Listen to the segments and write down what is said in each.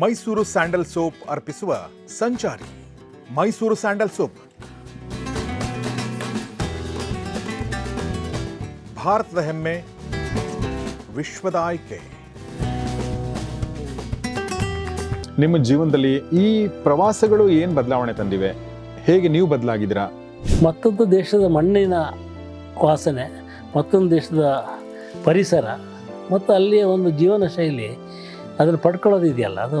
Mysuru sandal soap ಅರ್ಪಿಸುವ ಸಂಚಾರಿ. Mysuru sandal soap. ಭಾರತದ ಹೆಮ್ಮೆ ವಿಶ್ವದ ಆಯ್ಕೆ. ನಿಮ್ಮ ಜೀವನದಲ್ಲಿ ಈ ಪ್ರವಾಸಗಳು ಏನು ಬದಲಾವಣೆ ತಂದಿವೆ? ಹೇಗೆ ನೀವು ಬದಲಾಗಿದ್ದೀರಾ? ಮತ್ತೊಂದು ದೇಶದ ಮಣ್ಣಿನ ವಾಸನೆ ಮತ್ತೊಂದು ದೇಶದ ಪರಿಸರ ಮತ್ತು ಅಲ್ಲಿಯ ಒಂದು ಜೀವನ ಶೈಲಿ ಅದನ್ನು ಪಡ್ಕೊಳ್ಳೋದು ಇದೆಯಲ್ಲ ಅದು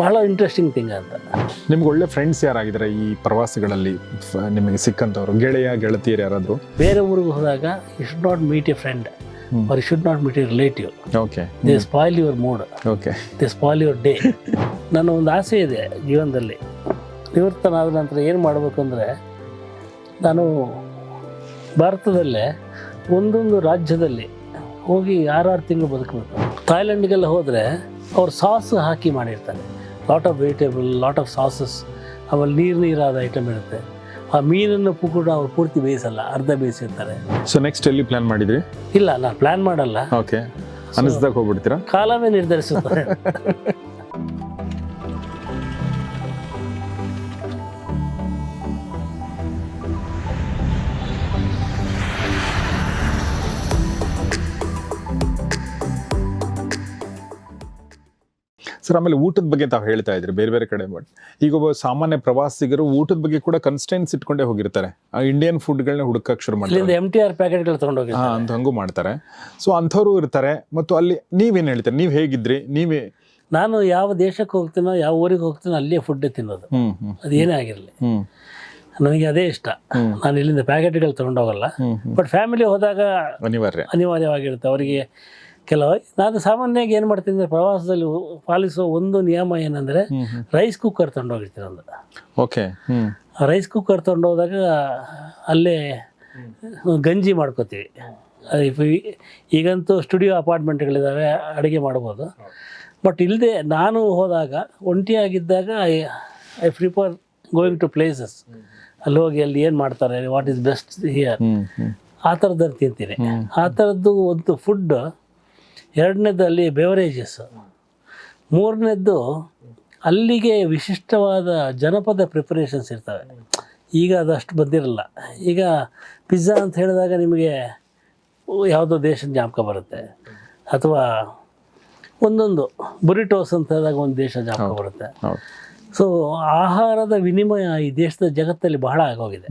ಬಹಳ ಇಂಟ್ರೆಸ್ಟಿಂಗ್ ಥಿಂಗ್ ಅಂತ. ನಿಮ್ಗೆ ಒಳ್ಳೆ ಫ್ರೆಂಡ್ಸ್ ಯಾರಾಗಿದ್ದಾರೆ ಈ ಪ್ರವಾಸಗಳಲ್ಲಿ ನಿಮಗೆ ಸಿಕ್ಕಂಥವ್ರು? ಗೆಳೆಯ ಗೆಳತಿಯರು ಯಾರಾದರೂ? ಬೇರೆ ಊರಿಗೆ ಹೋದಾಗ you should not meet a friend. Or you should not meet a relative okay they spoil your mood okay they spoil your day ನನ್ನ ಒಂದು ಆಸೆ ಇದೆ ಜೀವನದಲ್ಲಿ. ನಿವೃತ್ತನಾದ ನಂತರ ಏನು ಮಾಡಬೇಕು ಅಂದರೆ ನಾನು ಭಾರತದಲ್ಲೇ ಒಂದೊಂದು ರಾಜ್ಯದಲ್ಲಿ ಹೋಗಿ ಆರಾರು ತಿಂಗಳು ಬದುಕಬೇಕು. ಥಾಯ್ಲೆಂಡ್ಗೆಲ್ಲ ಹೋದರೆ ಅವ್ರು ಸಾಸ್ ಹಾಕಿ ಮಾಡಿರ್ತಾರೆ. Lot of vegetable lot of sauces ಆಮೇಲೆ ನೀರು ನೀರಾದ ಐಟಮ್ ಇರುತ್ತೆ. ಆ ಮೀನನ್ನು ಕೂಡ ಅವ್ರು ಪೂರ್ತಿ ಬೇಯಿಸಲ್ಲ ಅರ್ಧ ಬೇಯಿಸಿರ್ತಾರೆ. ಸೊ ನೆಕ್ಸ್ಟ್ ಎಲ್ಲಿ ಪ್ಲಾನ್ ಮಾಡಿದ್ರಿ? ಇಲ್ಲ ನಾನು ಪ್ಲಾನ್ ಮಾಡಲ್ಲ. ಓಕೆ ಅನಿಸ್ದಾಗ ಹೋಗ್ಬಿಡ್ತೀರಾ? ಕಾಲವೇ ನಿರ್ಧರಿಸುತ್ತದೆ ಸರ್ ಆಮೇಲೆ ಊಟದ ಬಗ್ಗೆ ತಾವು ಹೇಳ್ತಾ ಇದ್ರಿ ಬೇರೆ ಬೇರೆ ಕಡೆ ಬಟ್ ಈಗ ಒಬ್ಬ ಸಾಮಾನ್ಯ ಪ್ರವಾಸಿಗರು ಊಟದ ಬಗ್ಗೆ ಕೂಡ ಕನ್ಸ್ಟೆನ್ಸ್ ಇಟ್ಕೊಂಡೇ ಹೋಗಿರ್ತಾರೆ. ಆ ಇಂಡಿಯನ್ ಫುಡ್ಗಳನ್ನ ಹುಡುಕಕ್ಕೆ ಶುರು ಮಾಡ್ತಾರೆ. ಎಂ ಟಿ ಆರ್ ಪ್ಯಾಕೆಟ್ಗಳು ತೊಗೊಂಡೋಗಿ ಹಾಂ ಅಂತ ಹಂಗೂ ಮಾಡ್ತಾರೆ. ಸೊ ಅಂಥವ್ರು ಇರ್ತಾರೆ ಮತ್ತು ಅಲ್ಲಿ ನೀವೇನು ಹೇಳ್ತಾರೆ? ನೀವು ಹೇಗಿದ್ರಿ? ನೀವೇ ನಾನು ಯಾವ ದೇಶಕ್ಕೆ ಹೋಗ್ತೀನೋ ಯಾವ ಊರಿಗೆ ಹೋಗ್ತೀನೋ ಅಲ್ಲೇ ಫುಡ್ ತಿನ್ನೋದು. ಅದು ಏನೇ ಅದೇನೇ ಆಗಿರಲಿ ನನಗೆ ಅದೇ ಇಷ್ಟ. ನಾನು ಇಲ್ಲಿಂದ ಪ್ಯಾಕೆಟ್ಗಳು ತೊಗೊಂಡೋಗಲ್ಲ ಬಟ್ ಫ್ಯಾಮಿಲಿ ಹೋದಾಗ ಅನಿವಾರ್ಯ. ಅನಿವಾರ್ಯವಾಗಿರುತ್ತೆ. ಅವರಿಗೆ ಕೆಲವು ನಾನು ಸಾಮಾನ್ಯವಾಗಿ ಏನು ಮಾಡ್ತೀನಿ ಅಂದರೆ ಪ್ರವಾಸದಲ್ಲಿ ಪಾಲಿಸುವ ಒಂದು ನಿಯಮ ಏನಂದರೆ ರೈಸ್ ಕುಕ್ಕರ್ ತೊಗೊಂಡೋಗಿರ್ತೀನಿ ಒಂದು. ಓಕೆ ರೈಸ್ ಕುಕ್ಕರ್ ತೊಗೊಂಡೋದಾಗ ಅಲ್ಲೇ ಗಂಜಿ ಮಾಡ್ಕೋತೀವಿ. ಈಗಂತೂ ಸ್ಟುಡಿಯೋ ಅಪಾರ್ಟ್ಮೆಂಟ್ಗಳಿದ್ದಾವೆ ಅಡುಗೆ ಮಾಡ್ಬೋದು. ಬಟ್ ಇಲ್ಲದೆ ನಾನು ಹೋದಾಗ ಒಂಟಿಯಾಗಿದ್ದಾಗ I I prefer going to places ಅಲ್ಲಿ ಹೋಗಿ ಅಲ್ಲಿ ಏನು ಮಾಡ್ತಾರೆ ವಾಟ್ ಈಸ್ ಬೆಸ್ಟ್ ಹಿಯರ್ ಆ ಥರದ್ದು ತಿಂತೀನಿ. ಆ ಥರದ್ದು ಒಂದು ಫುಡ್ ಎರಡನೇದು ಅಲ್ಲಿ ಬೆವರೇಜಸ್ ಮೂರನೇದ್ದು ಅಲ್ಲಿಗೆ ವಿಶಿಷ್ಟವಾದ ಜನಪದ ಪ್ರಿಪರೇಷನ್ಸ್ ಇರ್ತವೆ. ಈಗ ಅದಷ್ಟು ಬಂದಿರಲ್ಲ. ಈಗ ಪಿಜ್ಜಾ ಅಂತ ಹೇಳಿದಾಗ ನಿಮಗೆ ಯಾವುದೋ ದೇಶದ ಜ್ಞಾಪಕ ಬರುತ್ತೆ. ಅಥವಾ ಒಂದೊಂದು ಬುರಿಟೋಸ್ ಅಂತ ಹೇಳಿದಾಗ ಒಂದು ದೇಶ ಜ್ಞಾಪಕ ಬರುತ್ತೆ. ಸೊ ಆಹಾರದ ವಿನಿಮಯ ಈ ದೇಶದ ಜಗತ್ತಲ್ಲಿ ಬಹಳ ಆಗೋಗಿದೆ.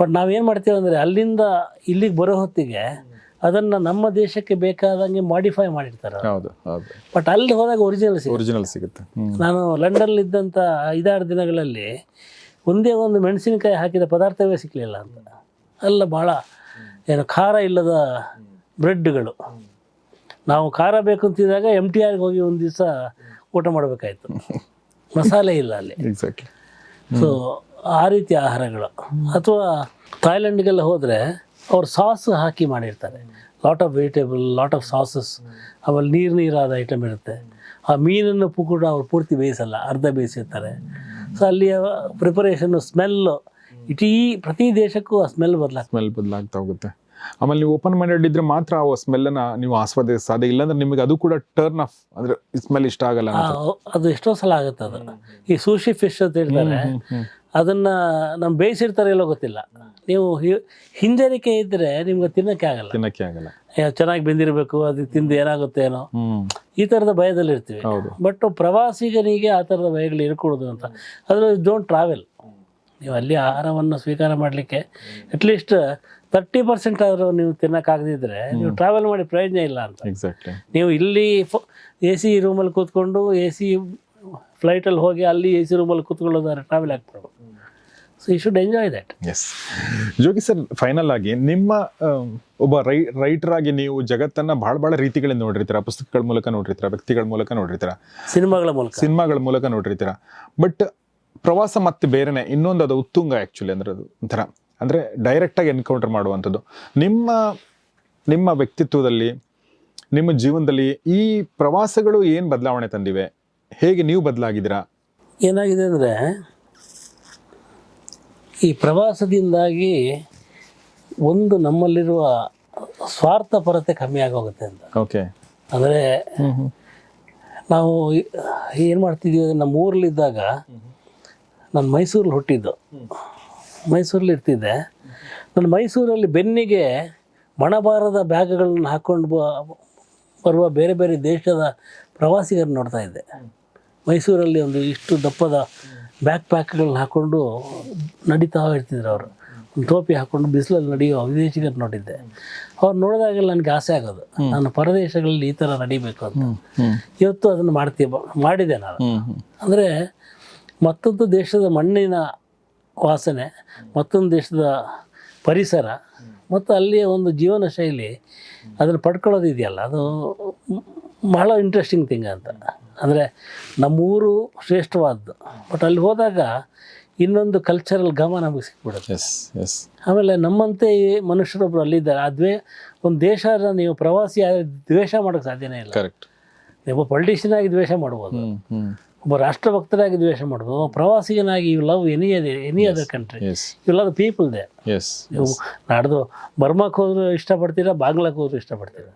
ಬಟ್ ನಾವೇನು ಮಾಡ್ತೀವಿ ಅಂದರೆ ಅಲ್ಲಿಂದ ಇಲ್ಲಿಗೆ ಬರೋ ಹೊತ್ತಿಗೆ ಅದನ್ನು ನಮ್ಮ ದೇಶಕ್ಕೆ ಬೇಕಾದಂಗೆ ಮಾಡಿಫೈ ಮಾಡಿರ್ತಾರೆ. ಹೌದು ಹೌದು. ಬಟ್ ಅಲ್ಲಿ ಹೋದಾಗ ಒರಿಜಿನಲ್ ಸಿಗುತ್ತೆ. ಒರಿಜಿನಲ್ ಸಿಗುತ್ತೆ. ನಾನು ಲಂಡನ್ ಇದ್ದಂಥ ಐದಾರು ದಿನಗಳಲ್ಲಿ ಒಂದೇ ಒಂದು ಮೆಣಸಿನಕಾಯಿ ಹಾಕಿದ ಪದಾರ್ಥವೇ ಸಿಕ್ಕಲಿಲ್ಲ ಅಂತ. ಅಲ್ಲ ಭಾಳ ಏನು ಖಾರ ಇಲ್ಲದ ಬ್ರೆಡ್ಗಳು. ನಾವು ಖಾರ ಬೇಕು ಅಂತಿದ್ದಾಗ ಎಂ ಟಿ ಆರ್ಗೆ ಹೋಗಿ ಒಂದು ದಿವಸ ಊಟ ಮಾಡಬೇಕಾಯ್ತು. ಮಸಾಲೆ ಇಲ್ಲ ಅಲ್ಲಿ. ಎಕ್ಸಾಕ್ಟ್ಲಿ ಸೊ ಆ ರೀತಿ ಆಹಾರಗಳು. ಅಥವಾ ಥಾಯ್ಲೆಂಡ್ಗೆಲ್ಲ ಹೋದರೆ ಅವ್ರು ಸಾಸ್ ಹಾಕಿ ಮಾಡಿರ್ತಾರೆ. Lot of vegetable lot of sauces ಆಮೇಲೆ ನೀರು ನೀರಾದ ಐಟಮ್ ಇರುತ್ತೆ. ಆ ಮೀನನ್ನು ಕೂಡ ಅವ್ರು ಪೂರ್ತಿ ಬೇಯಿಸಲ್ಲ ಅರ್ಧ ಬೇಯಿಸಿರ್ತಾರೆ. ಸೊ ಅಲ್ಲಿಯ ಪ್ರಿಪರೇಷನ್ನು ಸ್ಮೆಲ್ಲು ಇಟೀ ಪ್ರತಿ ದೇಶಕ್ಕೂ ಆ ಸ್ಮೆಲ್ ಬದಲಾಗ ಸ್ಮೆಲ್ ಬದಲಾಗ್ತಾ ಹೋಗುತ್ತೆ. ಆಮೇಲೆ ನೀವು ಓಪನ್ ಮೈಂಡೆಡ್ ಇದ್ರೆ ಮಾತ್ರ ಆ ಸ್ಮೆಲ್ಲನ್ನ ನೀವು ಆಸ್ವಾದಿಸ ಸಾಧ್ಯ ಇಲ್ಲಾಂದ್ರೆ ನಿಮಗೆ ಅದು ಕೂಡ ಟರ್ನ್ ಆಫ್ ಅಂದ್ರೆ ಸ್ಮೆಲ್ ಇಷ್ಟ ಆಗಲ್ಲ ಅದು ಎಷ್ಟೋ ಸಲ ಆಗುತ್ತೆ ಅದು. ಈ ಸೂಶಿ ಫಿಶ್ ಅಂತ ಹೇಳ್ತಾರೆ. ಅದನ್ನ ನಮ್ಮ ಬೇಯಿಸಿರ್ತಾರೆ ಇಲ್ಲೋ ಗೊತ್ತಿಲ್ಲ. ನೀವು ಹಿಂಜರಿಕೆ ಇದ್ದರೆ ನಿಮ್ಗೆ ತಿನ್ನೋಕ್ಕೆ ಆಗಲ್ಲ. ತಿನ್ನಕ್ಕೆ ಆಗಲ್ಲ. ಚೆನ್ನಾಗಿ ಬೆಂದಿರಬೇಕು ಅದು ತಿಂದು ಏನಾಗುತ್ತೆ ಏನೋ. ಈ ಥರದ ಭಯದಲ್ಲಿ ಇರ್ತೀವಿ. ಬಟ್ ಪ್ರವಾಸಿಗನಿಗೆ ಆ ಥರದ ಭಯಗಳು ಇರಕೂಡದು ಅಂತ. ಅದರಲ್ಲಿ ಡೋಂಟ್ ಟ್ರಾವೆಲ್ ನೀವು ಅಲ್ಲಿ ಆಹಾರವನ್ನು ಸ್ವೀಕಾರ ಮಾಡಲಿಕ್ಕೆ ಅಟ್ಲೀಸ್ಟ್ ತರ್ಟಿ ಪರ್ಸೆಂಟ್ ಆದರೂ ನೀವು ತಿನ್ನೋಕ್ಕಾಗದಿದ್ರೆ ನೀವು ಟ್ರಾವೆಲ್ ಮಾಡಿ ಪ್ರಯೋಜನ ಇಲ್ಲ ಅಂತ. ನೀವು ಇಲ್ಲಿ ಎ ಸಿ ರೂಮಲ್ಲಿ ಕೂತ್ಕೊಂಡು ಎ ಸಿ ಫ್ಲೈಟಲ್ಲಿ ಹೋಗಿ ಅಲ್ಲಿ ಎ ಸಿ ರೂಮಲ್ಲಿ ಕೂತ್ಕೊಳ್ಳೋದಾದ್ರೆ ಟ್ರಾವೆಲ್ ಆಗ್ಬೋದು so you should enjoy that yes Jogi sir final ಆಗಿ ನಿಮ್ಮ ಆಮ್, ಒಬ್ಬ ರೈ ರೈಟರ್ ಆಗಿ ನೀವು ಜಗತ್ತನ್ನ ಭಾಳ ಭಾಳ ರೀತಿಗಳಿಂದ ನೋಡಿರ್ತೀರ? ಪುಸ್ತಕಗಳ ಮೂಲಕ ನೋಡಿರ್ತೀರ? ವ್ಯಕ್ತಿಗಳ ಮೂಲಕ ನೋಡಿರ್ತೀರ? ಸಿನಿಮಾಗಳ ಮೂಲಕ. ಸಿನಿಮಾಗಳ ಮೂಲಕ ನೋಡಿರ್ತೀರ? ಬಟ್ ಪ್ರವಾಸ ಮತ್ತೆ ಬೇರೆನೆ ಇನ್ನೊಂದು ಅದು ಉತ್ತುಂಗ ಆ್ಯಕ್ಚುಲಿ ಅಂದ್ರೆ ಅದು ಒಂಥರ. ಅಂದರೆ ಡೈರೆಕ್ಟಾಗಿ ಎನ್ಕೌಂಟರ್ ಮಾಡುವಂಥದ್ದು. ನಿಮ್ಮ ನಿಮ್ಮ ವ್ಯಕ್ತಿತ್ವದಲ್ಲಿ ನಿಮ್ಮ ಜೀವನದಲ್ಲಿ ಈ ಪ್ರವಾಸಗಳು ಏನು ಬದಲಾವಣೆ ತಂದಿವೆ? ಹೇಗೆ ನೀವು ಬದಲಾಗಿದ್ದೀರಾ? ಏನಾಗಿದೆ ಅಂದರೆ ಈ ಪ್ರವಾಸದಿಂದಾಗಿ ಒಂದು ನಮ್ಮಲ್ಲಿರುವ ಸ್ವಾರ್ಥ ಪರತೆ ಕಮ್ಮಿ ಆಗೋಗುತ್ತೆ ಅಂತ. ಓಕೆ ಅಂದರೆ ನಾವು ಏನು ಮಾಡ್ತಿದ್ವಿ ಅಂದರೆ ನಮ್ಮ ಊರಲ್ಲಿದ್ದಾಗ ನಾನು ಮೈಸೂರಲ್ಲಿ ಹುಟ್ಟಿದ್ದು. ಮೈಸೂರಲ್ಲಿ ಇರ್ತಿದ್ದೆ. ನಾನು ಮೈಸೂರಲ್ಲಿ ಬೆನ್ನಿಗೆ ಮಣಬಾರದ ಬ್ಯಾಗ್ಗಳನ್ನು ಹಾಕ್ಕೊಂಡು ಬರುವ ಬೇರೆ ಬೇರೆ ದೇಶದ ಪ್ರವಾಸಿಗರನ್ನ ನೋಡ್ತಾ ಇದ್ದೆ. ಮೈಸೂರಲ್ಲಿ ಒಂದು ಇಷ್ಟು ದಪ್ಪದ ಬ್ಯಾಕ್ ಪ್ಯಾಕ್ಗಳನ್ನ ಹಾಕ್ಕೊಂಡು ನಡೀತಾ ಇರ್ತಿದ್ರು ಅವರು. ಒಂದು ಟೋಪಿ ಹಾಕ್ಕೊಂಡು ಬಿಸಿಲಲ್ಲಿ ನಡೆಯೋ ವಿದೇಶಿಗರು ನೋಡಿದ್ದೆ. ಅವ್ರು ನೋಡಿದಾಗ ನನಗೆ ಆಸೆ ಆಗೋದು. ನಾನು ಪರದೇಶಗಳಲ್ಲಿ ಈ ಥರ ನಡಿಬೇಕು ಅಂತ. ಇವತ್ತು ಅದನ್ನು ಮಾಡ್ತೀವಿ ಮಾಡಿದೆ ನಾನು. ಅಂದರೆ ಮತ್ತೊಂದು ದೇಶದ ಮಣ್ಣಿನ ವಾಸನೆ ಮತ್ತೊಂದು ದೇಶದ ಪರಿಸರ ಮತ್ತು ಅಲ್ಲಿಯ ಒಂದು ಜೀವನ ಶೈಲಿ ಅದನ್ನು ಪಡ್ಕೊಳ್ಳೋದು ಇದೆಯಲ್ಲ ಅದು ಬಹಳ ಇಂಟ್ರೆಸ್ಟಿಂಗ್ ಥಿಂಗ್ ಅಂತ. ಅಂದರೆ ನಮ್ಮೂರು ಶ್ರೇಷ್ಠವಾದ್ದು. ಬಟ್ ಅಲ್ಲಿ ಹೋದಾಗ ಇನ್ನೊಂದು ಕಲ್ಚರಲ್ ಗಮ ನಮಗೆ ಸಿಕ್ಬಿಡುತ್ತೆ. ಎಸ್ ಎಸ್ ಆಮೇಲೆ ನಮ್ಮಂತೆ ಈ ಮನುಷ್ಯರೊಬ್ಬರು ಅಲ್ಲಿದ್ದಾರೆ. ಆ ದ್ವೇ ಒಂದು ದೇಶ ನೀವು ಪ್ರವಾಸಿ ಆದರೆ ದ್ವೇಷ ಮಾಡೋಕ್ಕೆ ಸಾಧ್ಯನೇ ಇಲ್ಲ. ಕರೆಕ್ಟ್ ಒಬ್ಬ ಪೊಲಿಟಿಷಿಯನ್ ಆಗಿ ದ್ವೇಷ ಮಾಡ್ಬೋದು. ಒಬ್ಬ ರಾಷ್ಟ್ರಭಕ್ತರಾಗಿ ದ್ವೇಷ ಮಾಡ್ಬೋದು. ಒಬ್ಬ ಪ್ರವಾಸಿಗನಾಗಿ ಯು ಲವ್ ಎನಿ ಅದೇ any other country you love people they yes ನೀವು ನಾಡ್ದು ಬರ್ಮಾಕ್ಕೆ ಹೋದ್ರು ಇಷ್ಟಪಡ್ತೀರಾ ಬಾಂಗ್ಲಾಕ್ಕೆ ಹೋದ್ರು ಇಷ್ಟಪಡ್ತೀರಾ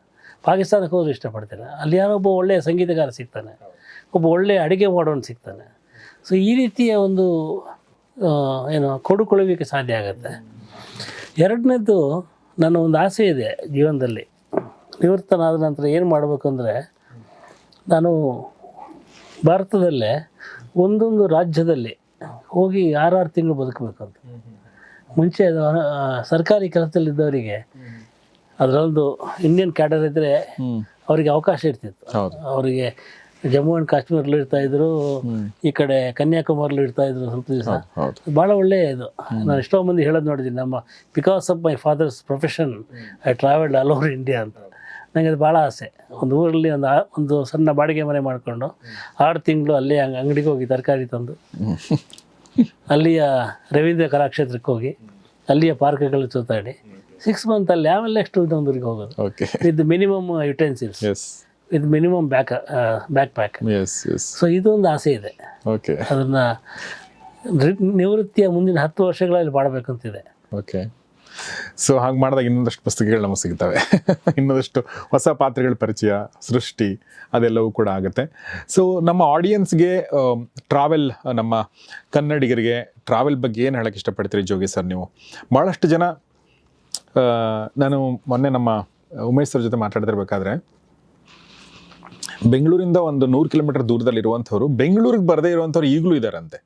ಪಾಕಿಸ್ತಾನಕ್ಕೆ ಹೋದ್ರು ಇಷ್ಟಪಡ್ತೀರಾ ಅಲ್ಲಿ ಯಾರೋ ಒಬ್ಬ ಒಳ್ಳೆಯ ಸಂಗೀತಗಾರ ಸಿಗ್ತಾನೆ. ಒಬ್ಬ ಒಳ್ಳೆಯ ಅಡುಗೆ ಮಾಡೋನು ಸಿಗ್ತಾನೆ. ಸೊ ಈ ರೀತಿಯ ಒಂದು ಏನು ಕೊಡುಕೊಳ್ಳುವಿಕೆ ಸಾಧ್ಯ ಆಗುತ್ತೆ. ಎರಡನೇದು ನನ್ನ ಒಂದು ಆಸೆ ಇದೆ ಜೀವನದಲ್ಲಿ. ನಿವೃತ್ತನಾದ ನಂತರ ಏನು ಮಾಡಬೇಕಂದ್ರೆ ಅಂದರೆ ನಾನು ಭಾರತದಲ್ಲೇ ಒಂದೊಂದು ರಾಜ್ಯದಲ್ಲಿ ಹೋಗಿ ಆರಾರು ತಿಂಗಳು ಬದುಕಬೇಕಂತ ಅಂತ. ಮುಂಚೆ ಅದು ಸರ್ಕಾರಿ ಕೆಲಸದಲ್ಲಿದ್ದವರಿಗೆ ಅದರಲ್ಲೊಂದು ಇಂಡಿಯನ್ ಕ್ಯಾಡರ್ ಇದ್ದರೆ ಅವರಿಗೆ ಅವಕಾಶ ಇರ್ತಿತ್ತು. ಅವರಿಗೆ ಜಮ್ಮು ಆ್ಯಂಡ್ ಕಾಶ್ಮೀರಲ್ಲಿ ಇರ್ತಾ ಇದ್ರು ಈ ಕಡೆ ಕನ್ಯಾಕುಮಾರಿಲಿ ಇರ್ತಾ ಇದ್ರು ಸ್ವಲ್ಪ ದಿವಸ. ಭಾಳ ಒಳ್ಳೆಯ ಇದು. ನಾನು ಎಷ್ಟೋ ಮಂದಿ ಹೇಳೋದು ನೋಡಿದ್ದೀನಿ ನಮ್ಮ because of my father's profession I travelled all over India ಅಂತ. ನನಗೆ ಅದು ಭಾಳ ಆಸೆ. ಒಂದು ಊರಲ್ಲಿ ಒಂದು ಒಂದು ಸಣ್ಣ ಬಾಡಿಗೆ ಮನೆ ಮಾಡಿಕೊಂಡು ಆರು ತಿಂಗಳು ಅಲ್ಲೇ ಅಂಗ್- ಅಂಗಡಿಗೆ ಹೋಗಿ ತರಕಾರಿ ತಂದು ಅಲ್ಲಿಯ ರವೀಂದ್ರ ಕಲಾಕ್ಷೇತ್ರಕ್ಕೆ ಹೋಗಿ ಅಲ್ಲಿಯ ಪಾರ್ಕ್ಗಳು ಸುತ್ತಾಡಿ ಸಿಕ್ಸ್ ಮಂತ್ ಅಲ್ಲಿ ಆಮೇಲೆ ನೆಕ್ಸ್ಟ್ ಊರಿಗೆ ಹೋಗೋದು. With minimum utensils with minimum back backpack so ಇದೊಂದು ಆಸೆ ಇದೆ. ಓಕೆ ಅದನ್ನು ನಿವೃತ್ತಿಯ ಮುಂದಿನ ಹತ್ತು ವರ್ಷಗಳಲ್ಲಿ ಮಾಡಬೇಕಂತಿದೆ. ಓಕೆ ಸೊ ಹಾಗೆ ಮಾಡಿದಾಗ ಇನ್ನೊಂದಷ್ಟು ಪುಸ್ತಕಗಳು ನಮಗೆ ಸಿಗ್ತವೆ. ಇನ್ನೊಂದಷ್ಟು ಹೊಸ ಪಾತ್ರಗಳ ಪರಿಚಯ ಸೃಷ್ಟಿ ಅದೆಲ್ಲವೂ ಕೂಡ ಆಗುತ್ತೆ. ಸೊ ನಮ್ಮ ಆಡಿಯನ್ಸ್ಗೆ ಟ್ರಾವೆಲ್ ನಮ್ಮ ಕನ್ನಡಿಗರಿಗೆ ಟ್ರಾವೆಲ್ ಬಗ್ಗೆ ಏನು ಹೇಳಕ್ಕೆ ಇಷ್ಟಪಡ್ತೀರಿ ಜೋಗಿ ಸರ್ ನೀವು? ಭಾಳಷ್ಟು ಜನ ನಾನು ಮೊನ್ನೆ ನಮ್ಮ ಉಮೇಶ್ ಸರ್ ಜೊತೆ ಮಾತಾಡ್ತಿರ್ಬೇಕಾದ್ರೆ ಬೆಂಗಳೂರಿಂದ ಒಂದು ನೂರು ಕಿಲೋಮೀಟರ್ ದೂರದಲ್ಲಿರುವಂಥವ್ರು, ಬೆಂಗಳೂರಿಗೆ ಬರದೇ ಇರುವಂಥವ್ರು ಈಗಲೂ ಇದ್ದಾರಂತೆ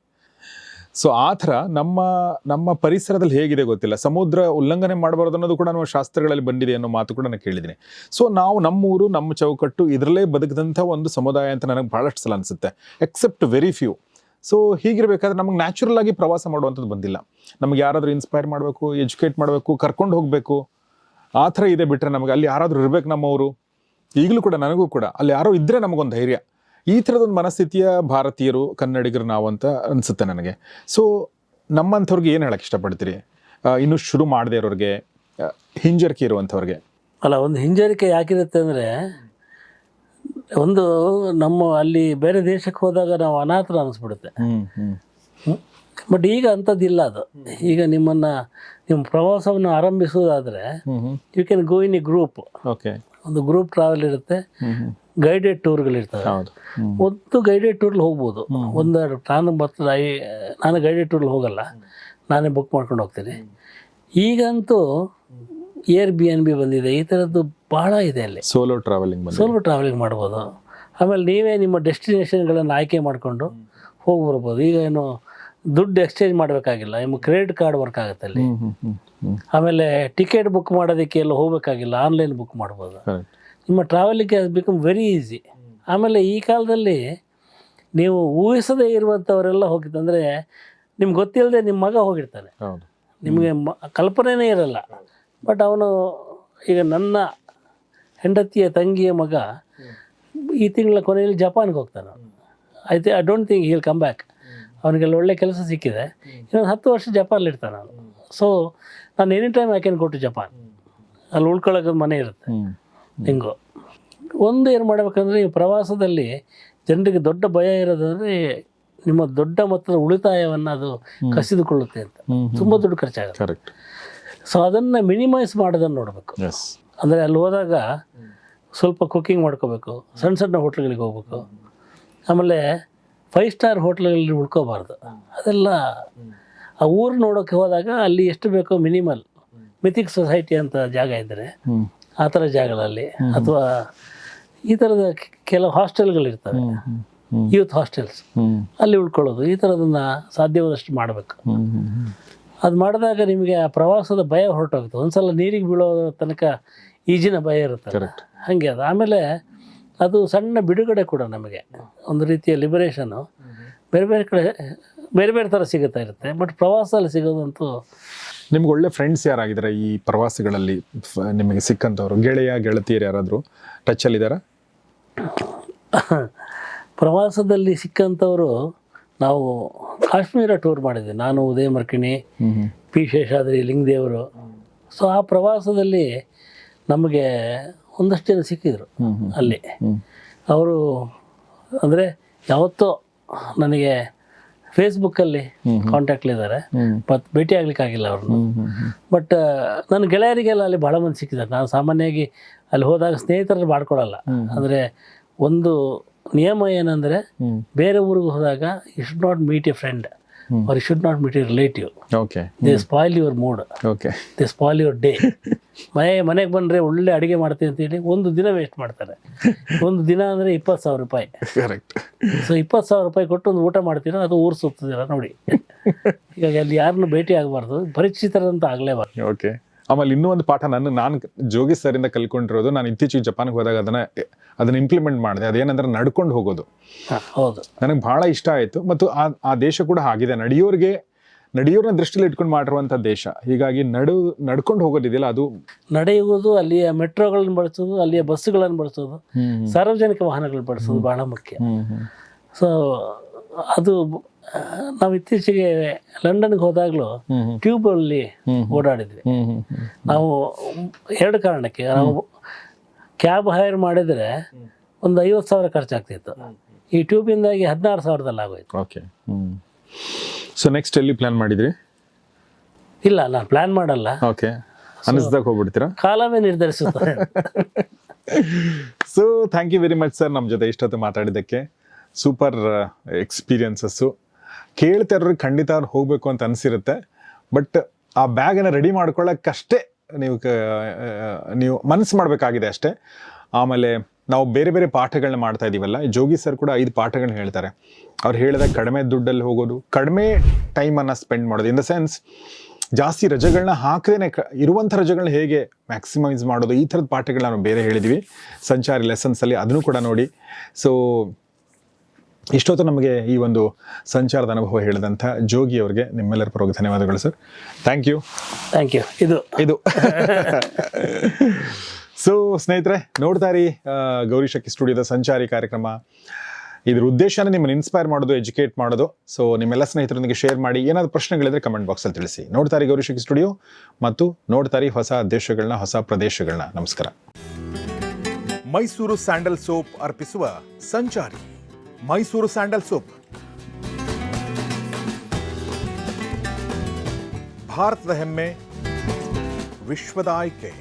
ಸೊ ಆ ಥರ ನಮ್ಮ ನಮ್ಮ ಪರಿಸರದಲ್ಲಿ ಹೇಗಿದೆ ಗೊತ್ತಿಲ್ಲ. ಸಮುದ್ರ ಉಲ್ಲಂಘನೆ ಮಾಡಬಾರ್ದು ಅನ್ನೋದು ಕೂಡ ನಮ್ಮ ಶಾಸ್ತ್ರಗಳಲ್ಲಿ ಬಂದಿದೆ ಅನ್ನೋ ಮಾತು ಕೂಡ ನಾನು ಕೇಳಿದ್ದೀನಿ. ಸೊ ನಾವು ನಮ್ಮೂರು, ನಮ್ಮ ಚೌಕಟ್ಟು ಇದರಲ್ಲೇ ಬದುಕಿದಂಥ ಒಂದು ಸಮುದಾಯ ಅಂತ ನನಗೆ ಭಾಳಷ್ಟು ಸಲ ಅನಿಸುತ್ತೆ ಎಕ್ಸೆಪ್ಟ್ ವೆರಿ ಫ್ಯೂ ಸೊ ಹೀಗಿರಬೇಕಾದ್ರೆ ನಮಗೆ ನ್ಯಾಚುರಲ್ ಆಗಿ ಪ್ರವಾಸ ಮಾಡುವಂಥದ್ದು ಬಂದಿಲ್ಲ. ನಮ್ಗೆ ಯಾರಾದರೂ ಇನ್ಸ್ಪೈರ್ ಮಾಡಬೇಕು ಎಜುಕೇಟ್ ಮಾಡಬೇಕು, ಕರ್ಕೊಂಡು ಹೋಗಬೇಕು, ಆ ಥರ ಇದೆ ಬಿಟ್ಟರೆ ನಮಗೆ ಅಲ್ಲಿ ಯಾರಾದರೂ ಇರಬೇಕು ನಮ್ಮವರು ಈಗಲೂ ಕೂಡ ನನಗೂ ಕೂಡ ಅಲ್ಲಿ ಯಾರೋ ಇದ್ದರೆ ನಮಗೊಂದು ಧೈರ್ಯ. ಈ ಥರದೊಂದು ಮನಸ್ಥಿತಿಯ ಭಾರತೀಯರು ಕನ್ನಡಿಗರು ನಾವು ಅಂತ ಅನಿಸುತ್ತೆ ನನಗೆ. ಸೊ ನಮ್ಮಂಥವ್ರಿಗೆ ಏನು ಹೇಳಕ್ಕೆ ಇಷ್ಟಪಡ್ತೀರಿ? ಇನ್ನು ಶುರು ಮಾಡದೇ ಇರೋರಿಗೆ ಹಿಂಜರಿಕೆ ಇರುವಂಥವ್ರಿಗೆ. ಅಲ್ಲ ಒಂದು ಹಿಂಜರಿಕೆ ಯಾಕಿರುತ್ತೆ ಅಂದರೆ ಒಂದು ನಮ್ಮ ಅಲ್ಲಿ ಬೇರೆ ದೇಶಕ್ಕೆ ಹೋದಾಗ ನಾವು ಅನಾಥರ ಅನಿಸ್ಬಿಡುತ್ತೆ. ಬಟ್ ಈಗ ಅಂಥದ್ದಿಲ್ಲ ಅದು. ಈಗ ನಿಮ್ಮನ್ನು ನಿಮ್ಮ ಪ್ರವಾಸವನ್ನು ಹ್ಮ್ you can go in a group okay ಒಂದು ಗ್ರೂಪ್ ಟ್ರಾವೆಲ್ ಇರುತ್ತೆ ಗೈಡೆಡ್ ಟೂರ್ಗಳಿರ್ತವೆ ಒಂದು ಗೈಡೆಡ್ ಟೂರ್ಲಿ ಹೋಗ್ಬೋದು. ಒಂದು ನಾನು ಬರ್ತದೆ ಐ- ನಾನು ಗೈಡೆಡ್ ಟೂರ್ಲಿ ಹೋಗಲ್ಲ. ನಾನೇ ಬುಕ್ ಮಾಡ್ಕೊಂಡು ಹೋಗ್ತೀನಿ. ಈಗಂತೂ ಏರ್ ಬಿ ಎನ್ ಬಿ ಬಂದಿದೆ. ಈ ಥರದ್ದು ಭಾಳ ಇದೆ ಅಲ್ಲಿ. ಸೋಲೋ ಟ್ರಾವೆಲಿಂಗ್ ಸೋಲೋ ಟ್ರಾವೆಲಿಂಗ್ ಮಾಡ್ಬೋದು. ಆಮೇಲೆ ನೀವೇ ನಿಮ್ಮ ಡೆಸ್ಟಿನೇಷನ್ಗಳನ್ನು ಆಯ್ಕೆ ಮಾಡಿಕೊಂಡು ಹೋಗಿ ಬರ್ಬೋದು ಈಗ ಏನು ದುಡ್ಡು ಎಕ್ಸ್ಚೇಂಜ್ ಮಾಡಬೇಕಾಗಿಲ್ಲ. ನಿಮ್ಮ ಕ್ರೆಡಿಟ್ ಕಾರ್ಡ್ ವರ್ಕ್ ಆಗುತ್ತೆ ಅಲ್ಲಿ. ಆಮೇಲೆ ಟಿಕೆಟ್ ಬುಕ್ ಮಾಡೋದಕ್ಕೆ ಎಲ್ಲ ಹೋಗಬೇಕಾಗಿಲ್ಲ. ಆನ್ಲೈನ್ ಬುಕ್ ಮಾಡ್ಬೋದು. ನಿಮ್ಮ travelling has become very easy ಆಮೇಲೆ ಈ ಕಾಲದಲ್ಲಿ ನೀವು ಊಹಿಸದೇ ಇರುವಂಥವರೆಲ್ಲ ಹೋಗಿದ್ದಂದರೆ ನಿಮ್ಗೆ ಗೊತ್ತಿಲ್ಲದೆ ನಿಮ್ಮ ಮಗ ಹೋಗಿರ್ತಾನೆ. ನಿಮಗೆ ಮ ಕಲ್ಪನೆನೇ ಇರಲ್ಲ. ಬಟ್ ಅವನು ಈಗ ನನ್ನ ಹೆಂಡತಿಯ ತಂಗಿಯ ಮಗ ಈ ತಿಂಗಳ ಕೊನೆಯಲ್ಲಿ ಜಪಾನ್ಗೆ ಹೋಗ್ತಾನೆ. ಐತೆ I don't think he'll come back ಅವನಿಗೆಲ್ಲ ಒಳ್ಳೆ ಕೆಲಸ ಸಿಕ್ಕಿದೆ. ಇನ್ನೊಂದು ಹತ್ತು ವರ್ಷ ಜಪಾನಲ್ಲಿ ಇರ್ತಾನೆ ಅವನು. ಸೊ ನಾನು any time I can go to Japan ಅಲ್ಲಿ ಉಳ್ಕೊಳ್ಳೋಕೆ ಮನೆ ಇರುತ್ತೆ. ಹಿಂಗೋ. ಒಂದು ಏನು ಮಾಡಬೇಕಂದ್ರೆ ಈ ಪ್ರವಾಸದಲ್ಲಿ ಜನರಿಗೆ ದೊಡ್ಡ ಭಯ ಇರೋದಂದರೆ ನಿಮ್ಮ ದೊಡ್ಡ ಮೊತ್ತದ ಉಳಿತಾಯವನ್ನು ಅದು ಕಸಿದುಕೊಳ್ಳುತ್ತೆ ಅಂತ. ತುಂಬ ದುಡ್ಡು ಖರ್ಚಾಗುತ್ತೆ. ಕರೆಕ್ಟ್ ಸೊ ಅದನ್ನು ಮಿನಿಮೈಸ್ ಮಾಡೋದನ್ನು ನೋಡಬೇಕು. ಅಂದರೆ ಅಲ್ಲಿ ಹೋದಾಗ ಸ್ವಲ್ಪ ಕುಕ್ಕಿಂಗ್ ಮಾಡ್ಕೋಬೇಕು. ಸಣ್ಣ ಸಣ್ಣ ಹೋಟ್ಲ್ಗಳಿಗೆ ಹೋಗ್ಬೇಕು. ಆಮೇಲೆ ಫೈವ್ ಸ್ಟಾರ್ ಹೋಟ್ಲಲ್ಲಿ ಉಳ್ಕೋಬಾರ್ದು. ಅದೆಲ್ಲ ಆ ಊರು ನೋಡೋಕ್ಕೆ ಹೋದಾಗ ಅಲ್ಲಿ ಎಷ್ಟು ಬೇಕೋ ಮಿನಿಮಲ್ ಮಿಥಿಕ್ ಸೊಸೈಟಿ ಅಂತ ಜಾಗ ಇದ್ದರೆ ಆ ಥರ ಜಾಗಗಳಲ್ಲಿ ಅಥವಾ ಈ ಥರದ ಕೆಲವು ಹಾಸ್ಟೆಲ್ಗಳಿರ್ತವೆ ಯೂತ್ ಹಾಸ್ಟೆಲ್ಸ್. ಅಲ್ಲಿ ಉಳ್ಕೊಳ್ಳೋದು. ಈ ಥರದನ್ನ ಸಾಧ್ಯವಾದಷ್ಟು ಮಾಡಬೇಕು. ಅದು ಮಾಡಿದಾಗ ನಿಮಗೆ ಆ ಪ್ರವಾಸದ ಭಯ ಹೊರಟೋಗುತ್ತೆ. ಒಂದ್ಸಲ ನೀರಿಗೆ ಬೀಳೋ ತನಕ ಈಜಿನ ಭಯ ಇರುತ್ತೆ. ಹಾಗೆ ಅದು. ಆಮೇಲೆ ಅದು ಸಣ್ಣ ಬಿಡುಗಡೆ ಕೂಡ ನಮಗೆ. ಒಂದು ರೀತಿಯ ಲಿಬರೇಷನು ಬೇರೆ ಬೇರೆ ಕಡೆ ಬೇರೆ ಬೇರೆ ಥರ ಸಿಗುತ್ತಾ ಇರುತ್ತೆ. ಬಟ್ ಪ್ರವಾಸದಲ್ಲಿ ಸಿಗೋದಂತೂ ನಿಮ್ಗೆ ಒಳ್ಳೆ ಫ್ರೆಂಡ್ಸ್ ಯಾರಾಗಿದ್ದಾರೆ ಈ ಪ್ರವಾಸಗಳಲ್ಲಿ? ನಿಮಗೆ ಸಿಕ್ಕಂಥವ್ರು ಗೆಳೆಯ ಗೆಳತಿಯರು ಯಾರಾದರೂ ಟಚಲ್ಲಿದ್ದಾರಾ ಪ್ರವಾಸದಲ್ಲಿ ಸಿಕ್ಕಂಥವರು ನಾವು ಕಾಶ್ಮೀರ ಟೂರ್ ಮಾಡಿದ್ವಿ. ನಾನು ಉದಯ ಮರ್ಕಿಣಿ ಪಿ ಶೇಷಾದ್ರಿ ಲಿಂಗದೇವರು. ಸೊ ಆ ಪ್ರವಾಸದಲ್ಲಿ ನಮಗೆ ಒಂದಷ್ಟು ಜನ ಸಿಕ್ಕಿದ್ರು ಅಲ್ಲಿ. ಅವರು ಅಂದರೆ ಯಾವತ್ತೋ ನನಗೆ ಫೇಸ್ಬುಕ್ಕಲ್ಲಿ ಕಾಂಟ್ಯಾಕ್ಟ್ಲಿದ್ದಾರೆ ಬಟ್ ಭೇಟಿ ಆಗ್ಲಿಕ್ಕಾಗಿಲ್ಲ ಅವ್ರನ್ನ. ಬಟ್ ನನ್ನ ಗೆಳೆಯರಿಗೆಲ್ಲ ಅಲ್ಲಿ ಭಾಳ ಮಂದಿ ಸಿಕ್ಕಿದ್ದಾರೆ. ನಾನು ಸಾಮಾನ್ಯವಾಗಿ ಅಲ್ಲಿ ಹೋದಾಗ ಸ್ನೇಹಿತರಲ್ಲಿ ಮಾಡ್ಕೊಡಲ್ಲ ಅಂದರೆ ಒಂದು ನಿಯಮ ಏನಂದರೆ ಬೇರೆ ಊರಿಗೆ ಹೋದಾಗ should not meet a friend hmm. Or you should not meet a relative okay they spoil your mood okay they spoil your day ಮನೆ ಮನೆಗೆ ಬಂದರೆ ಒಳ್ಳೆ ಅಡುಗೆ ಮಾಡ್ತೀನಿ ಅಂತೇಳಿ ಒಂದು ದಿನ ವೇಸ್ಟ್ ಮಾಡ್ತಾರೆ. ಒಂದು ದಿನ ಅಂದರೆ ಇಪ್ಪತ್ತು ಸಾವಿರ ರೂಪಾಯಿ. ಕರೆಕ್ಟ್ ಸೊ ಇಪ್ಪತ್ತು ಸಾವಿರ ರೂಪಾಯಿ ಕೊಟ್ಟು ಒಂದು ಊಟ ಮಾಡ್ತೀರಾ? ಅದು ಊರು ಸುತ್ತದಿಲ್ಲ ನೋಡಿ. ಹೀಗಾಗಿ ಅಲ್ಲಿ ಯಾರನ್ನು ಭೇಟಿ ಆಗಬಾರ್ದು. ಪರಿಚಿತರಂತ ಆಗಲೇಬಾರ್ದು. ಓಕೆ ಆಮೇಲೆ ಇನ್ನೂ ಒಂದು ಪಾಠ ನಾನು ನಾನು ಜೋಗಿ ಸರಿಂದ ಕಲ್ಕೊಂಡಿರೋದು ನಾನು ಇತ್ತೀಚೆಗೆ ಜಪಾನ್ಗೆ ಹೋದಾಗ ಅದನ್ನ ಅದನ್ನ ಇಂಪ್ಲಿಮೆಂಟ್ ಮಾಡಿದೆ. ಅದೇನಂದ್ರೆ ನಡ್ಕೊಂಡು ಹೋಗೋದು. ಹೌದು. ನನಗೆ ಬಹಳ ಇಷ್ಟ ಆಯಿತು. ಮತ್ತು ಆ ಆ ದೇಶ ಕೂಡ ಆಗಿದೆ ನಡೆಯೋರಿಗೆ ನಡೆಯೋರನ್ನ ದೃಷ್ಟಿಲಿ ಇಟ್ಕೊಂಡು ಮಾಡಿರುವಂಥ ದೇಶ. ಹೀಗಾಗಿ ನಡು ನಡ್ಕೊಂಡು ಹೋಗೋದಿದೆಯಲ್ಲ ಅದು ನಡೆಯುವುದು ಅಲ್ಲಿಯ ಮೆಟ್ರೋಗಳನ್ನು ಬಳಸೋದು ಅಲ್ಲಿಯ ಬಸ್ಸುಗಳನ್ನು ಬಳಸೋದು. ಸಾರ್ವಜನಿಕ ವಾಹನಗಳು ಬಳಸೋದು ಬಹಳ ಮುಖ್ಯ. ಸೊ ಅದು ನಾವು ಇತ್ತೀಚೆಗೆ ಲಂಡನ್ಗೆ ಹೋದಾಗಲೂ ಟ್ಯೂಬಲ್ಲಿ ಓಡಾಡಿದ್ವಿ. ನಾವು ಎರಡು ಕಾರಣಕ್ಕೆ ನಾವು ಕ್ಯಾಬ್ ಹೈರ್ ಮಾಡಿದರೆ ಒಂದು ಐವತ್ತು ಸಾವಿರ ಖರ್ಚಾಗ್ತಿತ್ತು. ಈ ಟ್ಯೂಬಿಂದಾಗಿ ಹದಿನಾರು ಸಾವಿರದಲ್ಲಿ ಆಗೋಯ್ತು. ಓಕೆ. ಸೊ ನೆಕ್ಸ್ಟ್ ಎಲ್ಲಿ ಪ್ಲಾನ್ ಮಾಡಿದ್ರಿ? ಇಲ್ಲ ನಾನು ಪ್ಲ್ಯಾನ್ ಮಾಡಲ್ಲ. ಓಕೆ. ಅನಿಸ್ದಾಗ ಹೋಗ್ಬಿಡ್ತೀರಾ? ಕಾಲವೇ ನಿರ್ಧರಿಸುತ್ತೆ. So thank you very much sir ನಮ್ಮ ಜೊತೆ ಇಷ್ಟೊತ್ತು ಮಾತಾಡಿದ್ದಕ್ಕೆ. ಸೂಪರ್ ಎಕ್ಸ್ಪೀರಿಯನ್ಸಸ್ಸು ಕೇಳ್ತಾ ಇರೋರಿಗೆ ಖಂಡಿತ ಹೋಗಬೇಕು ಅಂತ ಅನಿಸಿರುತ್ತೆ. ಬಟ್ ಆ ಬ್ಯಾಗನ್ನು ರೆಡಿ ಮಾಡ್ಕೊಳ್ಳೋಕ್ಕಷ್ಟೇ ನೀವು ಕ ನೀವು ಮನಸ್ಸು ಮಾಡಬೇಕಾಗಿದೆ ಅಷ್ಟೇ. ಆಮೇಲೆ ನಾವು ಬೇರೆ ಬೇರೆ ಪಾಠಗಳನ್ನ ಮಾಡ್ತಾ ಇದ್ದೀವಲ್ಲ ಜೋಗಿ ಸರ್ ಕೂಡ ಐದು ಪಾಠಗಳನ್ನ ಹೇಳ್ತಾರೆ. ಅವ್ರು ಹೇಳಿದಾಗ ಕಡಿಮೆ ದುಡ್ಡಲ್ಲಿ ಹೋಗೋದು, ಕಡಿಮೆ ಟೈಮನ್ನು ಸ್ಪೆಂಡ್ ಮಾಡೋದು. ಇನ್ ದ ಸೆನ್ಸ್ ಜಾಸ್ತಿ ರಜೆಗಳನ್ನ ಹಾಕದೇನೆ ಕ, ಇರುವಂಥ ರಜೆಗಳನ್ನ ಹೇಗೆ ಮ್ಯಾಕ್ಸಿಮೈಸ್ ಮಾಡೋದು, ಈ ಥರದ ಪಾಠಗಳನ್ನ ನಾವು ಬೇರೆ ಹೇಳಿದ್ವಿ. ಸಂಚಾರಿ ಲೆಸನ್ಸಲ್ಲಿ ಅದನ್ನು ಕೂಡ ನೋಡಿ. ಸೊ ಇಷ್ಟೊತ್ತು ನಮಗೆ ಈ ಒಂದು ಸಂಚಾರದ ಅನುಭವ ಹೇಳಿದಂಥ ಜೋಗಿ ಅವರಿಗೆ ನಿಮ್ಮೆಲ್ಲರ ಪರವಾಗಿ ಧನ್ಯವಾದಗಳು sir. Thank you thank you ಇದು. ಇದು. ಸೊ ಸ್ನೇಹಿತರೆ ನೋಡ್ತಾ ಇರಿ ಗೌರಿ ಶಕ್ತಿ ಸ್ಟುಡಿಯೋದ ಸಂಚಾರಿ ಕಾರ್ಯಕ್ರಮ. ಇದ್ರ ಉದ್ದೇಶನೇ ನಿಮ್ಮನ್ನು ಇನ್ಸ್ಪೈರ್ ಮಾಡೋದು ಎಜುಕೇಟ್ ಮಾಡೋದು. ಸೊ ನಿಮ್ಮೆಲ್ಲ ಸ್ನೇಹಿತರೊಂದಿಗೆ ಶೇರ್ ಮಾಡಿ ಏನಾದರೂ ಪ್ರಶ್ನೆಗಳಿದ್ರೆ ಕಮೆಂಟ್ ಬಾಕ್ಸಲ್ಲಿ ತಿಳಿಸಿ. ನೋಡ್ತಾ ರೀ ಗೌರಿ ಶಕ್ತಿ ಸ್ಟುಡಿಯೋ ಮತ್ತು ನೋಡ್ತಾ ಇರಿ ಹೊಸ ದೇಶಗಳನ್ನ ಹೊಸ ಪ್ರದೇಶಗಳನ್ನ. ನಮಸ್ಕಾರ. ಮೈಸೂರು ಸ್ಯಾಂಡಲ್ ಸೋಪ್ ಅರ್ಪಿಸುವ ಸಂಚಾರಿ. ಮೈಸೂರು ಸ್ಯಾಂಡಲ್ ಸೋಪ್ ಭಾರತದ ಹೆಮ್ಮೆ ವಿಶ್ವದ ಆಯ್ಕೆ